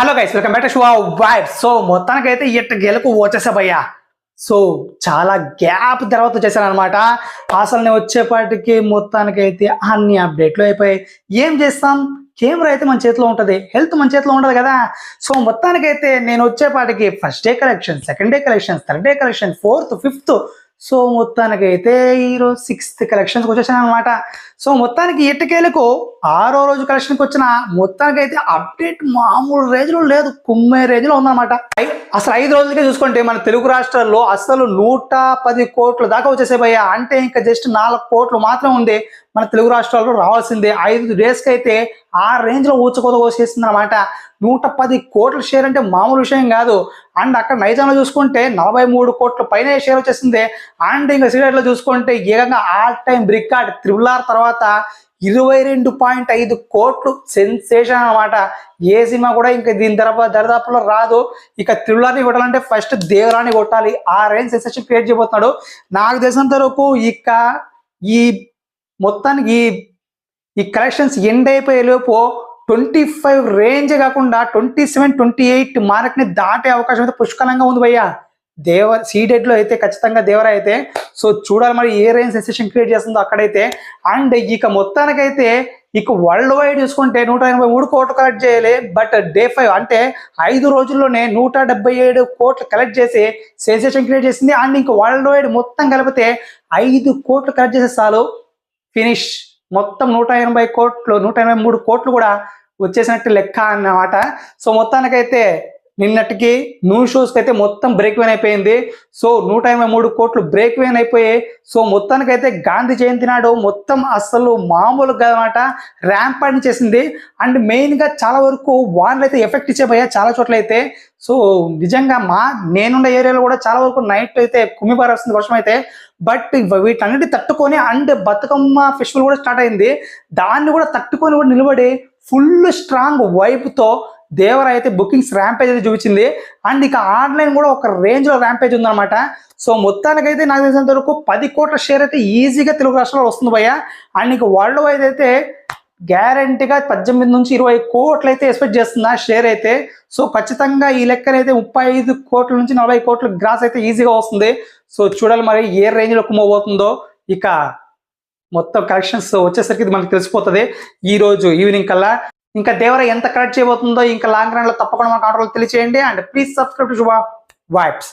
Hello guys welcome back to show vibe so మొత్తానికైతే ఇట్ట గెలుపు వచ్చేసా భయ్యా. సో చాలా గ్యాప్ తర్వాత వచ్చేసాను అనమాట అసలు నేను వచ్చేపాటికి మొత్తానికైతే అన్ని అప్డేట్లు అయిపోయాయి. ఏం చేస్తాం? కెమెరా అయితే మన చేతిలో ఉంటుంది. హెల్త్ మన చేతిలో ఉంటుంది కదా. సో మొత్తానికైతే నేను వచ్చేపాటికి first day collection second day collection third day collection fourth fifth so మొత్తానికైతే ఈరోజు సిక్స్త్ కలెక్షన్స్కి వచ్చేసాను అనమాట సో మొత్తానికి ఇటుకేలకు ఆరో రోజు కలెక్షన్కి వచ్చిన మొత్తానికైతే అప్డేట్ మామూలు రేంజ్లో లేదు కుమ్మే రేంజ్లో ఉందన్నమాట. అసలు ఐదు రోజులకే చూసుకుంటే మన తెలుగు రాష్ట్రాల్లో అసలు నూట పది కోట్ల దాకా వచ్చేసేపోయా భయ్యా. అంటే ఇంకా జస్ట్ నాలుగు కోట్లు మాత్రం ఉంది. మన తెలుగు రాష్ట్రాల్లో రావాల్సిందే. ఐదు డేస్కి అయితే ఆ రేంజ్లో ఊచకోత కోసేసింది అనమాట నూట పది కోట్ల షేర్ అంటే మామూలు విషయం కాదు. అండ్ అక్కడ నైజాంలో చూసుకుంటే నలభై మూడు కోట్ల పైన షేర్ వచ్చేసింది. అండ్ ఇంకా సిగరెట్లో చూసుకుంటే ఏకంగా all time record triple R తర్వాత ఇరవై రెండు పాయింట్ ఐదు కోట్లు సెన్సేషన్ అనమాట ఏ సినిమా కూడా ఇంకా దీని తర్వాత దరిదాపులో రాదు. ఇక త్రిబులార్ని కొట్టాలంటే ఫస్ట్ దేవరాన్ని కొట్టాలి. ఆ రేంజ్ సెన్సేషన్ క్రియేట్ చేయబోతున్నాడు. నాకు తెలిసినంత వరకు ఇక ఈ మొత్తానికి ఈ- ఈ కలెక్షన్స్ ఎండ్ అయిపోయే లోపు ట్వంటీ ఫైవ్ రేంజ్ కాకుండా ట్వంటీ సెవెన్ ట్వంటీ ఎయిట్ మార్క్ని దాటే అవకాశం అయితే పుష్కలంగా ఉంది భయ్యా. దేవ సీడెడ్లో అయితే ఖచ్చితంగా దేవర అయితే సో చూడాలి మరి ఏ రేంజ్ సెన్సేషన్ క్రియేట్ చేస్తుందో అక్కడైతే. అండ్ ఇక మొత్తానికైతే ఇక వరల్డ్ వైడ్ చూసుకుంటే నూట ఎనభై మూడు కోట్లు కలెక్ట్ చేయాలి బట్ డే ఫైవ్ అంటే ఐదు రోజుల్లోనే నూట డెబ్బై ఏడు కోట్లు కలెక్ట్ చేసి సెన్సేషన్ క్రియేట్ చేసింది. అండ్ ఇంక వరల్డ్ వైడ్ మొత్తం కలిపితే ఐదు కోట్లు కలెక్ట్ చేసే చాలు. ఫినిష్. మొత్తం నూట ఎనభై కోట్లు నూట ఎనభై మూడు కోట్లు కూడా వచ్చేసినట్టు లెక్క అన్నమాట. సో మొత్తానికైతే నిన్నటికి న్యూ షోస్కి అయితే మొత్తం బ్రేక్ వేన్ అయిపోయింది. సో నూట ఎనభై మూడు కోట్లు బ్రేక్ వేన్ అయిపోయాయి. సో మొత్తానికైతే గాంధీ జయంతి నాడు మొత్తం అసలు మామూలుగా అనమాట ర్యాంప్ అని చేసింది. అండ్ మెయిన్గా చాలా వరకు వాన్లు అయితే ఎఫెక్ట్ ఇచ్చేపోయాయి చాలా చోట్ల అయితే సో నిజంగా మా నేనున్న ఏరియాలో కూడా చాలా వరకు నైట్ అయితే కుమ్మిపారు వస్తుంది వర్షం అయితే. బట్ వీటన్నిటి తట్టుకొని అండ్ బతుకమ్మ ఫెస్టివల్ కూడా స్టార్ట్ అయింది. దాన్ని కూడా తట్టుకొని కూడా నిలబడి ఫుల్ స్ట్రాంగ్ వైపుతో దేవర అయితే బుకింగ్స్ ర్యాంపేజ్ అయితే చూపించింది. అండ్ ఇక ఆన్లైన్ కూడా ఒక రేంజ్లో ర్యాంపేజ్ ఉందన్నమాట. సో మొత్తానికైతే నాకు తెలిసినంత వరకు పది కోట్ల షేర్ అయితే ఈజీగా తెలుగు రాష్ట్రాల్లో వస్తుంది భయ్య. అండ్ ఇక వరల్డ్ వైడ్ అయితే గ్యారంటీగా పద్దెనిమిది నుంచి ఇరవై కోట్లు అయితే ఎక్స్పెక్ట్ చేస్తున్నా షేర్ అయితే. సో ఖచ్చితంగా ఈ లెక్కనైతే ముప్పై ఐదు కోట్ల నుంచి నలభై కోట్ల గ్రాస్ అయితే ఈజీగా వస్తుంది. సో చూడాలి మరి ఏ రేంజ్లో కుమ్మబోతుందో ఇక మొత్తం కలెక్షన్స్ వచ్చేసరికి ఇది మనకు తెలిసిపోతుంది. ఈ రోజు ఈవినింగ్ కల్లా ఇంకా దేవర ఎంత కలెక్ట్ చేయబోతుందో ఇంకా లాంగ్ రన్లో తప్పకుండా మన ఆర్డర్లు తెలియచేయండి. And please subscribe to Shubha vibes